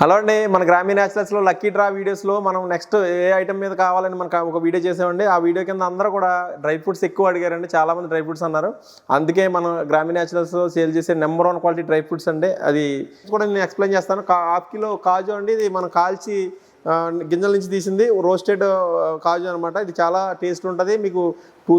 Hello అండి మన గ్రామీణ న్యాచురల్స్లో లక్కీ డ్రా వీడియోస్లో మనం నెక్స్ట్ ఏ ఐటమ్ మీద కావాలని మనకు ఒక వీడియో చేసామండి. ఆ వీడియో కింద అందరూ కూడా డ్రై ఫ్రూట్స్ ఎక్కువ అడిగారండి. చాలామంది డ్రై ఫ్రూట్స్ అన్నారు. అందుకే మనం గ్రామీణ న్యాచురల్స్లో సేల్ చేసే number one quality dry fruits అండి. అది కూడా నేను ఎక్స్ప్లెయిన్ చేస్తాను. హాఫ్ కిలో కాజు అండి. ఇది మనం కాల్చి గింజల నుంచి తీసింది. రోస్టెడ్ కాజు అనమాట ఇది చాలా టేస్ట్ ఉంటుంది. మీకు టూ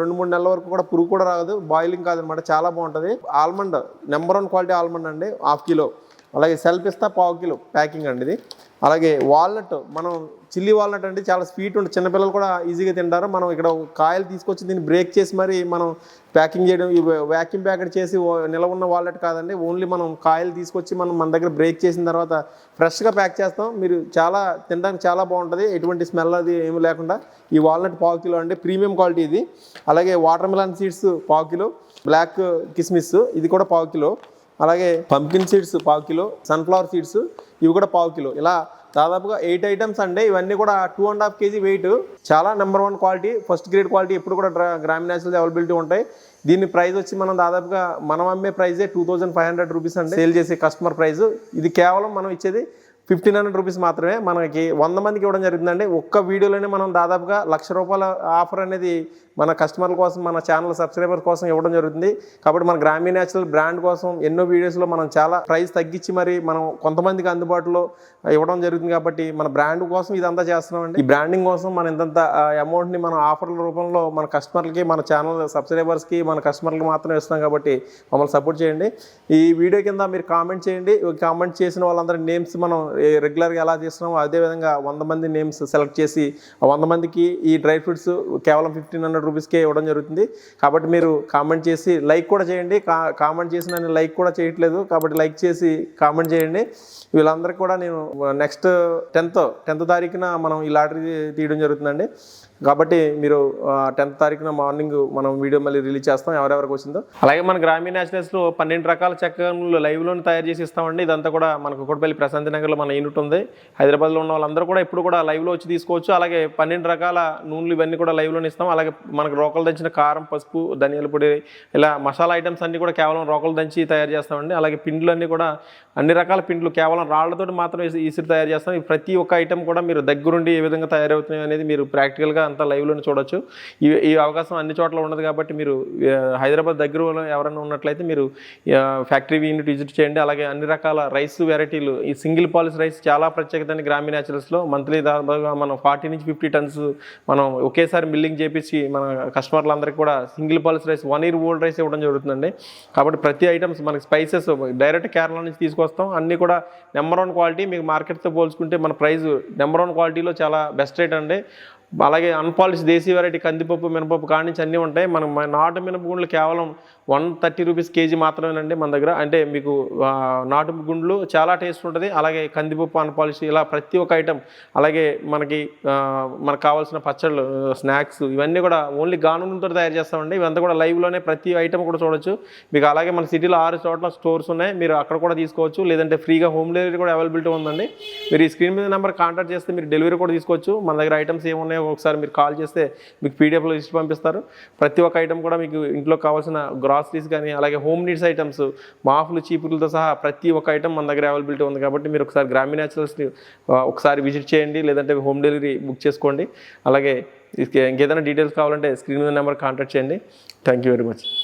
రెండు మూడు నెలల వరకు కూడా పురుగు కూడా రాదు. బాయిలింగ్ కాదనమాట చాలా బాగుంటుంది. Almond number one quality almond అండి. Half kilo. అలాగే సెల్ఫ్ ఇస్తా పావు కిలో ప్యాకింగ్ అండి ఇది. అలాగే వాల్నట్ మనం చిల్లీ వాల్నట్ అంటే చాలా స్వీట్ ఉంటుంది. చిన్నపిల్లలు కూడా ఈజీగా తింటారు. మనం ఇక్కడ కాయలు తీసుకొచ్చి దీన్ని బ్రేక్ చేసి మరి మనం ప్యాకింగ్ చేయడం వ్యాక్యూమ్ ప్యాకెట్ చేసి ఓ- నిలవ ఉన్న వాల్నట్ కాదండి. ఓన్లీ మనం కాయలు తీసుకొచ్చి మనం మన దగ్గర బ్రేక్ చేసిన తర్వాత ఫ్రెష్గా ప్యాక్ చేస్తాం. మీరు చాలా తినడానికి చాలా బాగుంటుంది. ఎటువంటి స్మెల్ అది ఏమి లేకుండా. ఈ వాల్నట్ పావు కిలో అండి. ప్రీమియం క్వాలిటీ ఇది. అలాగే వాటర్ మిలన్ సీడ్స్ పావు కిలో. బ్లాక్ కిస్మిస్ ఇది కూడా పావు కిలో. అలాగే పంకిన్ సీడ్స్ పావు కిలో సన్ఫ్లవర్ సీడ్స్ ఇవి కూడా పావు కిలో. ఇలా దాదాపుగా ఎయిట్ ఐటమ్స్ అండి. ఇవన్నీ కూడా two and half kg weight చాలా number one quality first grade quality ఎప్పుడు కూడా డ్రా- గ్రామీణ అవైలబిలిటీ ఉంటాయి. దీని ప్రైస్ వచ్చి మనం దాదాపుగా మనం అమ్మే ప్రైజే two thousand five hundred rupees అండి. సేల్ చేసే కస్టమర్ ప్రైస్ ఇది కేవలం మనం ఇచ్చేది ఫిఫ్టీన్ హండ్రెడ్ రూపీస్ మాత్రమే మనకి వంద మందికి ఇవ్వడం జరుగుతుందండి. ఒక్క వీడియోలోనే మనం దాదాపుగా లక్ష రూపాయల ఆఫర్ అనేది మన కస్టమర్ల కోసం మన ఛానల్ సబ్స్క్రైబర్ కోసం ఇవ్వడం జరుగుతుంది. కాబట్టి మన గ్రామీణ న్యాచురల్ బ్రాండ్ కోసం ఎన్నో వీడియోస్లో మనం చాలా ప్రైస్ తగ్గించి మరి మనం కొంతమందికి అందుబాటులో ఇవ్వడం జరుగుతుంది కాబట్టి మన బ్రాండ్ కోసం ఇదంతా చేస్తున్నామండి. ఈ బ్రాండింగ్ కోసం మనం ఇంతంత అమౌంట్ని మన ఆఫర్ల రూపంలో మన కస్టమర్లకి మన ఛానల్ సబ్స్క్రైబర్స్కి మన కస్టమర్లకి మాత్రమే ఇస్తున్నాం కాబట్టి మమ్మల్ని సపోర్ట్ చేయండి. ఈ వీడియో కింద మీరు కామెంట్ చేయండి. కామెంట్ చేసిన వాళ్ళందరి నేమ్స్ మనం రెగ్యులర్గా ఎలా చేస్తున్నామో అదేవిధంగా వంద మంది నేమ్స్ సెలెక్ట్ చేసి వంద మందికి ఈ డ్రై ఫ్రూట్స్ కేవలం ఫిఫ్టీన్ హండ్రెడ్ రూపీస్కే ఇవ్వడం జరుగుతుంది. కాబట్టి మీరు కామెంట్ చేసి లైక్ కూడా చేయండి. కా- కామెంట్ చేసిన నేను లైక్ కూడా చేయట్లేదు. కాబట్టి లైక్ చేసి కామెంట్ చేయండి. వీళ్ళందరికీ కూడా నేను నెక్స్ట్ టెన్త్ టెన్త్ తారీఖున మనం ఈ లాటరీ తీయడం జరుగుతుందండి. కాబట్టి మీరు టెన్త్ తారీఖున మార్నింగ్ మనం వీడియో మళ్ళీ రిలీజ్ చేస్తాం. ఎవరెవరికి వచ్చిందో. అలాగే మన గ్రామీణ నేషనల్స్లో పన్నెండు రకాల చెక్కలు లైవ్లోనే తయారు చేసి ఇస్తామండి. ఇదంతా కూడా మనకు కుక్కడపల్లి ప్రశాంతి నగర్లో మన యూనిట్ ఉంది. హైదరాబాద్లో ఉన్న వాళ్ళందరూ కూడా ఇప్పుడు కూడా లైవ్లో వచ్చి తీసుకోవచ్చు. అలాగే పన్నెండు రకాల నూనెలు ఇవన్నీ కూడా లైవ్లోనే ఇస్తాం. అలాగే మనకు రోకలు దంచిన కారం పసుపు ధనియాల పొడి ఇలా మసాలా ఐటమ్స్ అన్నీ కూడా కేవలం రోకలు దంచి తయారు చేస్తామండి. అలాగే పిండ్లు అన్నీ కూడా అన్ని రకాల పిండ్లు కేవలం రాళ్ళతో మాత్రమే ఈసిరి తయారు చేస్తాం. ప్రతి ఒక్క ఐటమ్ కూడా మీరు దగ్గరుండి ఏ విధంగా తయారవుతున్నాయి అనేది మీరు ప్రాక్టికల్గా అంతా లైవ్లోనే చూడొచ్చు. ఈ ఈ అవకాశం అన్ని చోట్ల ఉండదు కాబట్టి మీరు హైదరాబాద్ దగ్గర ఎవరైనా ఉన్నట్లయితే మీరు ఫ్యాక్టరీ యూనిట్ విజిట్ చేయండి. అలాగే అన్ని రకాల రైస్ వెరైటీలు ఈ సింగిల్ పాలిస్ రైస్ చాలా ప్రత్యేకత అండి గ్రామీణ న్యాచురల్స్లో మంత్లీ దాదాపుగా మనం ఫార్టీ నుంచి ఫిఫ్టీ టన్స్ మనం ఒకేసారి మిల్లింగ్ చేపించి మన కస్టమర్లందరికీ కూడా single polish rice one year old rice ఇవ్వడం జరుగుతుందండి. కాబట్టి ప్రతి ఐటమ్స్ మనకి స్పైసెస్ డైరెక్ట్ కేరళ నుంచి తీసుకొస్తాం. అన్నీ కూడా నెంబర్ వన్ క్వాలిటీ మీకు మార్కెట్తో పోల్చుకుంటే మన ప్రైస్ నెంబర్ వన్ క్వాలిటీలో చాలా బెస్ట్ రేట్ అండి. అలాగే అన్పాలిష్ దేశీ వెరైటీ కందిపప్పు మినపప్పు కాడి నుంచి అన్నీ ఉంటాయి. మనం నాటు మినపగుండ్లు కేవలం వన్ థర్టీ రూపీస్ కేజీ మాత్రమేనండి మన దగ్గర. అంటే మీకు నాటు గుండ్లు చాలా టేస్ట్ ఉంటుంది. అలాగే కందిపప్పు అన్పాలిష్ ఇలా ప్రతి ఒక్క ఐటెం అలాగే మనకి మనకు కావాల్సిన పచ్చళ్ళు స్నాక్స్ ఇవన్నీ కూడా ఓన్లీ గానుతో తయారు చేస్తామండి. ఇవంతా కూడా లైవ్లోనే ప్రతి ఐటమ్ కూడా చూడొచ్చు. మీకు అలాగే మన సిటీలో ఆరు చోట్ల స్టోర్స్ ఉన్నాయి. మీరు అక్కడ కూడా తీసుకోవచ్చు. లేదంటే ఫ్రీగా హోమ్ డెలివరీ కూడా అవైలబిలిటీ ఉందండి. మీరు ఈ స్క్రీన్ మీద నెంబర్ కాంటాక్ట్ చేస్తే మీరు డెలివరీ కూడా తీసుకోవచ్చు. మన దగ్గర ఐటమ్స్ ఏమున్నాయో ఒకసారి మీరు కాల్ చేస్తే మీకు పీడిఎఫ్లో లిస్ట్ పంపిస్తారు. ప్రతి ఒక్క ఐటమ్ కూడా మీకు ఇంట్లో కావాల్సిన గ్రాసరీస్ కానీ అలాగే హోమ్ నీడ్స్ ఐటమ్స్ మాఫ్లు చీపులతో సహా ప్రతి ఒక్క ఐటమ్ మన దగ్గర అవైలబిలిటీ ఉంది కాబట్టి మీరు ఒకసారి గ్రామీణ న్యాచురల్స్ని ఒకసారి విజిట్ చేయండి లేదంటే హోమ్ డెలివరీ బుక్ చేసుకోండి. అలాగే ఇంకేదైనా డీటెయిల్స్ కావాలంటే స్క్రీన్ మీద నెంబర్ కాంటాక్ట్ చేయండి. Thank you very much